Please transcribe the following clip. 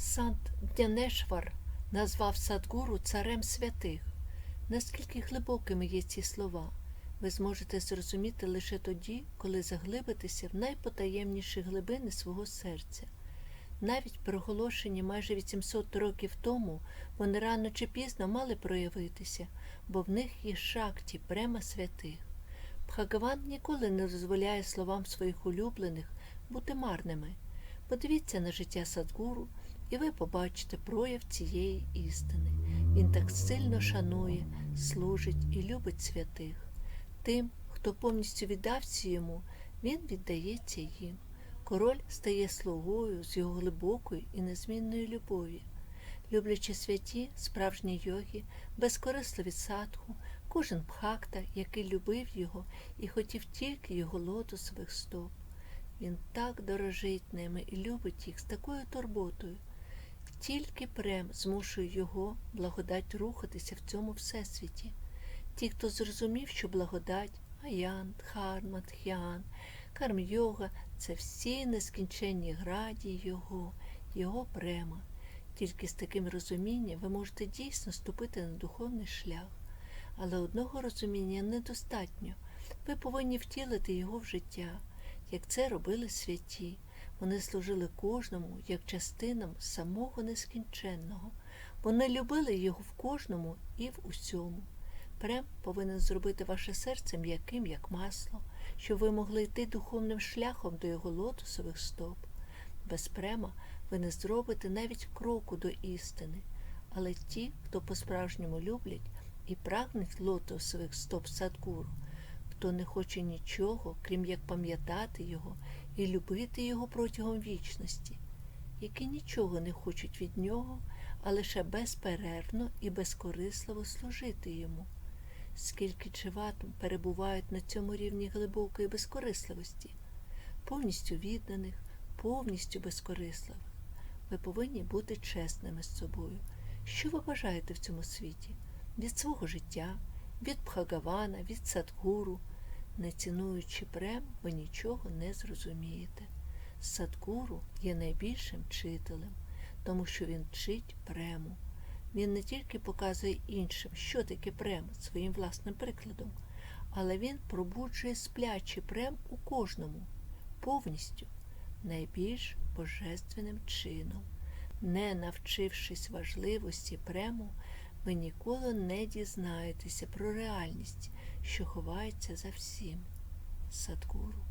Сант Дянешвар назвав Садгуру царем святих. Наскільки глибокими є ці слова, ви зможете зрозуміти лише тоді, коли заглибитеся в найпотаємніші глибини свого серця. Навіть проголошені майже 800 років тому вони рано чи пізно мали проявитися, бо в них є шакті, према святих. Бхагаван ніколи не дозволяє словам своїх улюблених бути марними. Подивіться на життя Садгуру, і ви побачите прояв цієї істини. Він так сильно шанує, служить і любить святих. Тим, хто повністю віддався йому, він віддається їм. Король стає слугою з його глибокої і незмінної любові. Люблячи святі, справжні йоги, безкорисливі садху, кожен бхакта, який любив його і хотів тільки його лотосових стоп. Він так дорожить ними і любить їх з такою турботою. Тільки прем змушує його благодать рухатися в цьому всесвіті. Ті, хто зрозумів, що благодать, аян, дхарма, тхян, карм-йога це всі нескінченні граді Його, Його према. Тільки з таким розумінням ви можете дійсно ступити на духовний шлях. Але одного розуміння недостатньо. Ви повинні втілити його в життя, як це робили святі. Вони служили кожному як частинам самого нескінченного. Вони любили його в кожному і в усьому. Прем повинен зробити ваше серце м'яким, як масло, щоб ви могли йти духовним шляхом до його лотосових стоп. Без према ви не зробите навіть кроку до істини. Але ті, хто по-справжньому люблять і прагнуть лотосових стоп Садгуру, хто не хоче нічого, крім як пам'ятати його і любити його протягом вічності, які нічого не хочуть від нього, а лише безперервно і безкорисливо служити йому. Скільки чиват перебувають на цьому рівні глибокої безкорисливості, повністю відданих, повністю безкорисливих. Ви повинні бути чесними з собою. Що ви бажаєте в цьому світі? Від свого життя, від Бхагавана, від Садгуру. Не цінуючи прем, ви нічого не зрозумієте. Садгуру є найбільшим вчителем, тому що він вчить прему. Він не тільки показує іншим, що таке прем своїм власним прикладом, але він пробуджує сплячий прем у кожному, повністю, найбільш божественним чином. Не навчившись важливості прему, ви ніколи не дізнаєтеся про реальність, що ховається за всім. Садгуру.